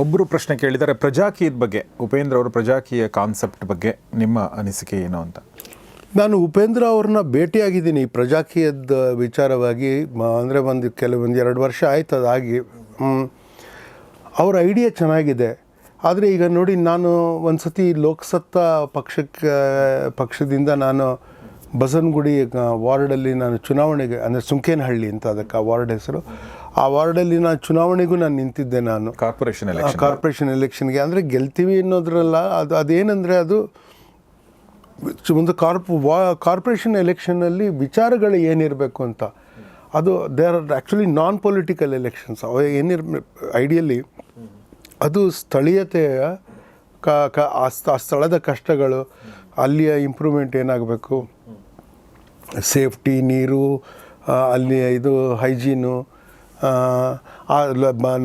ಒಬ್ಬರು ಪ್ರಶ್ನೆ ಕೇಳಿದ್ದಾರೆ. ಪ್ರಜಾಕೀಯದ ಬಗ್ಗೆ, ಉಪೇಂದ್ರ ಅವರು ಪ್ರಜಾಕೀಯ ಕಾನ್ಸೆಪ್ಟ್ ಬಗ್ಗೆ ನಿಮ್ಮ ಅನಿಸಿಕೆ ಏನು ಅಂತ? ನಾನು ಉಪೇಂದ್ರ ಅವ್ರನ್ನ ಭೇಟಿಯಾಗಿದ್ದೀನಿ. ಪ್ರಜಾಕೀಯದ ವಿಚಾರವಾಗಿ ಅಂದರೆ ಒಂದು ಕೆಲವೊಂದು ಎರಡು ವರ್ಷ ಆಯ್ತು ಅದಾಗಿ. ಅವರ ಐಡಿಯಾ ಚೆನ್ನಾಗಿದೆ. ಆದರೆ ಈಗ ನೋಡಿ, ನಾನು ಒಂದು ಸತಿ ಲೋಕಸತ್ತಾ ಪಕ್ಷಕ್ಕೆ, ಪಕ್ಷದಿಂದ ನಾನು ಬಸವನಗುಡಿ ವಾರ್ಡಲ್ಲಿ ನಾನು ಚುನಾವಣೆಗೆ, ಅಂದರೆ ಸುಂಕೇನಹಳ್ಳಿ ಅಂತ ಅದಕ್ಕೆ ಆ ವಾರ್ಡ್ ಹೆಸರು. ಆ ವಾರ್ಡಲ್ಲಿ ನಾನು ಚುನಾವಣೆಗೂ ನಾನು ನಿಂತಿದ್ದೆ ನಾನು. ಕಾರ್ಪೊರೇಷನ್ ಎಲೆಕ್ಷನ್ ಕಾರ್ಪೊರೇಷನ್ ಎಲೆಕ್ಷನ್ಗೆ ಅಂದರೆ ಗೆಲ್ತೀವಿ ಅನ್ನೋದ್ರಲ್ಲ ಅದು ಅದೇನೆಂದರೆ ಅದು ಒಂದು ಕಾರ್ಪ್ ವಾ ಕಾರ್ಪೊರೇಷನ್ ಎಲೆಕ್ಷನ್ನಲ್ಲಿ ವಿಚಾರಗಳು ಏನಿರಬೇಕು ಅಂತ. ಅದು they are actually non political elections ಅವ ಏನಿರ್ ಐಡಿಯಲಿ ಅದು ಸ್ಥಳೀಯತೆಯ ಕ ಕ ಆ ಸ್ಥ- ಸ್ಥಳದ ಕಷ್ಟಗಳು ಅಲ್ಲಿಯ ಇಂಪ್ರೂವ್ಮೆಂಟ್ ಏನಾಗಬೇಕು? ಸೇಫ್ಟಿ ನೀರು ಅಲ್ಲಿ ಇದು ಹೈಜೀನು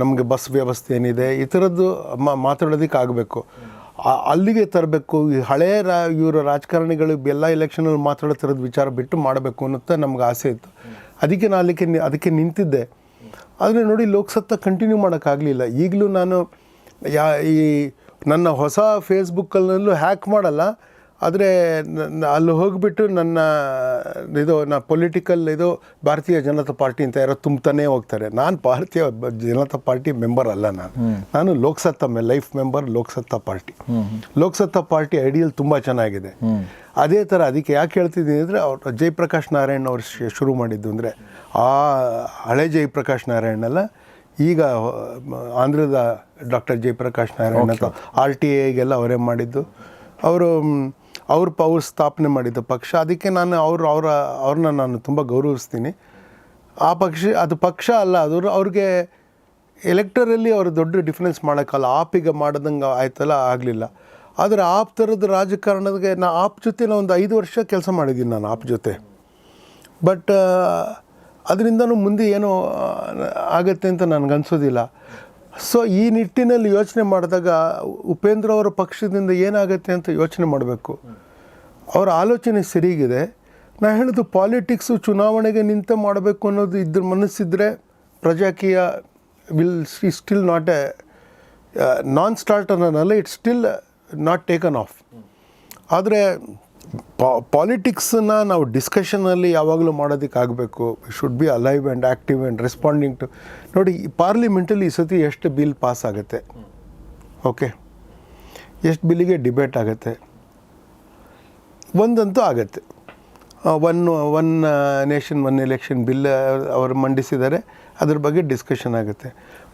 ನಮಗೆ ಬಸ್ ವ್ಯವಸ್ಥೆ ಏನಿದೆ, ಈ ಥರದ್ದು ಮಾತಾಡೋದಕ್ಕೆ ಆಗಬೇಕು. ಅಲ್ಲಿಗೆ ತರಬೇಕು, ಈ ಹಳೆಯ ರಾ, ಇವರ ರಾಜಕಾರಣಿಗಳು ಎಲ್ಲ ಎಲೆಕ್ಷನಲ್ಲಿ ಮಾತಾಡೋ ವಿಚಾರ ಬಿಟ್ಟು ಮಾಡಬೇಕು ಅನ್ನೋತ್ತ ನಮ್ಗೆ ಆಸೆ ಇತ್ತು. ಅದಕ್ಕೆ ನಾನು ಅಲ್ಲಿಗೆ ಅದಕ್ಕೆ ನಿಂತಿದ್ದೆ. ಆದರೆ ನೋಡಿ, ಲೋಕಸತ್ತ ಕಂಟಿನ್ಯೂ ಮಾಡೋಕ್ಕಾಗಲಿಲ್ಲ. ಈಗಲೂ ನಾನು ಯಾ, ಈ ನನ್ನ ಹೊಸ ಫೇಸ್ಬುಕ್ಕಲ್ಲೂ ಹ್ಯಾಕ್ ಮಾಡಲ್ಲ. ಆದರೆ ಅಲ್ಲಿ ಹೋಗಿಬಿಟ್ಟು ನನ್ನ ಇದು ನಾ ಪೊಲಿಟಿಕಲ್ ಇದು ಭಾರತೀಯ ಜನತಾ ಪಾರ್ಟಿ ಅಂತ ಯಾರೋ ತುಂಬ್ತಾನೇ ಹೋಗ್ತಾರೆ. ನಾನು ಭಾರತೀಯ ಜನತಾ ಪಾರ್ಟಿ ಮೆಂಬರ್ ಅಲ್ಲ ನಾನು. ನಾನು ಲೋಕಸತ್ತಾ ಮೆ life member Lok Satta party. Lok Satta party ideal ತುಂಬ ಚೆನ್ನಾಗಿದೆ. ಅದೇ ಥರ ಅದಕ್ಕೆ ಯಾಕೆ ಹೇಳ್ತಿದ್ದೀನಿ ಅಂದರೆ ಅವ್ರು ಜಯಪ್ರಕಾಶ್ ನಾರಾಯಣ್ ಅವರು ಶ್- ಶುರು ಮಾಡಿದ್ದು ಅಂದರೆ ಆ ಹಳೆ ಜಯಪ್ರಕಾಶ್ ನಾರಾಯಣ್ ಅಲ್ಲ ಈಗ ಆಂಧ್ರದ ಡಾಕ್ಟರ್ ಜಯಪ್ರಕಾಶ್ ನಾರಾಯಣ್ ಅಂತ ಆರ್ ಟಿ ಐಗೆಲ್ಲ ಅವರೇ ಮಾಡಿದ್ದು. ಅವರು ಅವ್ರ ಪವರ್ ಸ್ಥಾಪನೆ ಮಾಡಿದ ಪಕ್ಷ. ಅದಕ್ಕೆ ನಾನು ಅವರು, ಅವರ, ಅವ್ರನ್ನ ನಾನು ತುಂಬ ಗೌರವಿಸ್ತೀನಿ. ಆ ಪಕ್ಷ, ಅದು ಪಕ್ಷ ಅಲ್ಲ, ಅದು ಅವ್ರಿಗೆ ಎಲೆಕ್ಟರಲ್ಲಿ ಅವರು ದೊಡ್ಡ ಡಿಫ್ರೆನ್ಸ್ ಮಾಡೋಕ್ಕಲ್ಲ. ಆಪಿಗೆ ಮಾಡ್ದಂಗೆ ಆಯ್ತಲ್ಲ, ಆಗಲಿಲ್ಲ. ಆದರೆ ಆಪ್ ಥರದ ರಾಜಕಾರಣದಾಗೆ ನಾ ಆಪ್ ಜೊತೆ ನಾನು ಒಂದು ಐದು ವರ್ಷ ಕೆಲಸ ಮಾಡಿದ್ದೀನಿ ನಾನು ಆಪ್ ಜೊತೆ. ಬಟ್ ಅದರಿಂದನೂ ಮುಂದೆ ಏನೋ ಆಗತ್ತೆ ಅಂತ ನನಗನ್ಸೋದಿಲ್ಲ. ಸೊ ಈ ನಿಟ್ಟಿನಲ್ಲಿ ಯೋಚನೆ ಮಾಡಿದಾಗ ಉಪೇಂದ್ರ ಅವರ ಪಕ್ಷದಿಂದ ಏನಾಗುತ್ತೆ ಅಂತ ಯೋಚನೆ ಮಾಡಬೇಕು. ಅವರ ಆಲೋಚನೆ ಸರಿಗಿದೆ. ನಾ ಹೇಳಿದ್ದು ಪಾಲಿಟಿಕ್ಸು ಚುನಾವಣೆಗೆ ನಿಂತ ಮಾಡಬೇಕು ಅನ್ನೋದು ಇದ್ರ ಮನಸ್ಸಿದ್ರೆ Prajakeeya will still not a non starter ಅನ್ನಲ್ಲ it's still not taken off ಆದರೆ ಪಾಲಿಟಿಕ್ಸನ್ನ ನಾವು ಡಿಸ್ಕಷನಲ್ಲಿ ಯಾವಾಗಲೂ ಮಾಡೋದಕ್ಕೆ ಆಗಬೇಕು should be alive and active and responding to ನೋಡಿ ಪಾರ್ಲಿಮೆಂಟಲ್ಲಿ ಈ ಸತಿ ಎಷ್ಟು ಬಿಲ್ ಪಾಸ್ ಆಗುತ್ತೆ? ಓಕೆ ಎಷ್ಟು ಬಿಲ್ಲಿಗೆ ಡಿಬೇಟ್ ಆಗುತ್ತೆ? ಒಂದಂತೂ ಆಗುತ್ತೆ. One one nation one election bill ಅವರು ಮಂಡಿಸಿದ್ದಾರೆ. ಅದ್ರ ಬಗ್ಗೆ ಡಿಸ್ಕಷನ್ ಆಗುತ್ತೆ.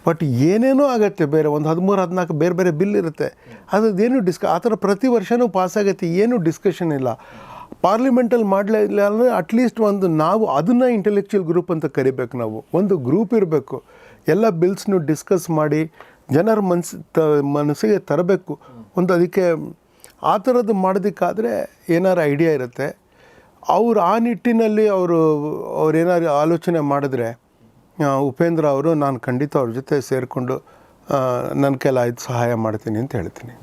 ಬಟ್ ಏನೇನೋ ಆಗುತ್ತೆ ಬೇರೆ, ಒಂದು ಹದಿಮೂರು, ಹದಿನಾಲ್ಕು ಬೇರೆ ಬೇರೆ ಬಿಲ್ ಇರುತ್ತೆ. ಅದೇನು ಡಿಸ್ಕ ಆ ಥರ ಪ್ರತಿ ವರ್ಷವೂ ಪಾಸ್ ಆಗುತ್ತೆ, ಏನು ಡಿಸ್ಕಷನ್ ಇಲ್ಲ. ಪಾರ್ಲಿಮೆಂಟಲ್ಲಿ ಮಾಡಲೇ ಇಲ್ಲ ಅಂದರೆ ಅಟ್ಲೀಸ್ಟ್ ಒಂದು ನಾವು ಅದನ್ನು ಇಂಟೆಲೆಕ್ಚುಯಲ್ ಗ್ರೂಪ್ ಅಂತ ಕರಿಬೇಕು ನಾವು. ಒಂದು ಗ್ರೂಪ್ ಇರಬೇಕು. ಎಲ್ಲ ಬಿಲ್ಸ್ನು ಡಿಸ್ಕಸ್ ಮಾಡಿ ಜನರ ಮನಸ್ಸು ತ, ಮನಸ್ಸಿಗೆ ತರಬೇಕು. ಒಂದು ಅದಕ್ಕೆ ಆ ಥರದ್ದು ಮಾಡೋದಕ್ಕಾದರೆ ಏನಾರು ಐಡಿಯಾ ಇರುತ್ತೆ. ಅವ್ರು ಆ ನಿಟ್ಟಿನಲ್ಲಿ ಅವರು ಅವ್ರೇನಾದ್ರು ಆಲೋಚನೆ ಮಾಡಿದ್ರೆ ಉಪೇಂದ್ರ ಅವರು ನಾನು ಖಂಡಿತ ಅವ್ರ ಜೊತೆ ಸೇರಿಕೊಂಡು ನನ್ನ ಕೆಲ ಇದು ಸಹಾಯ ಮಾಡ್ತೀನಿ ಅಂತ ಹೇಳ್ತೀನಿ.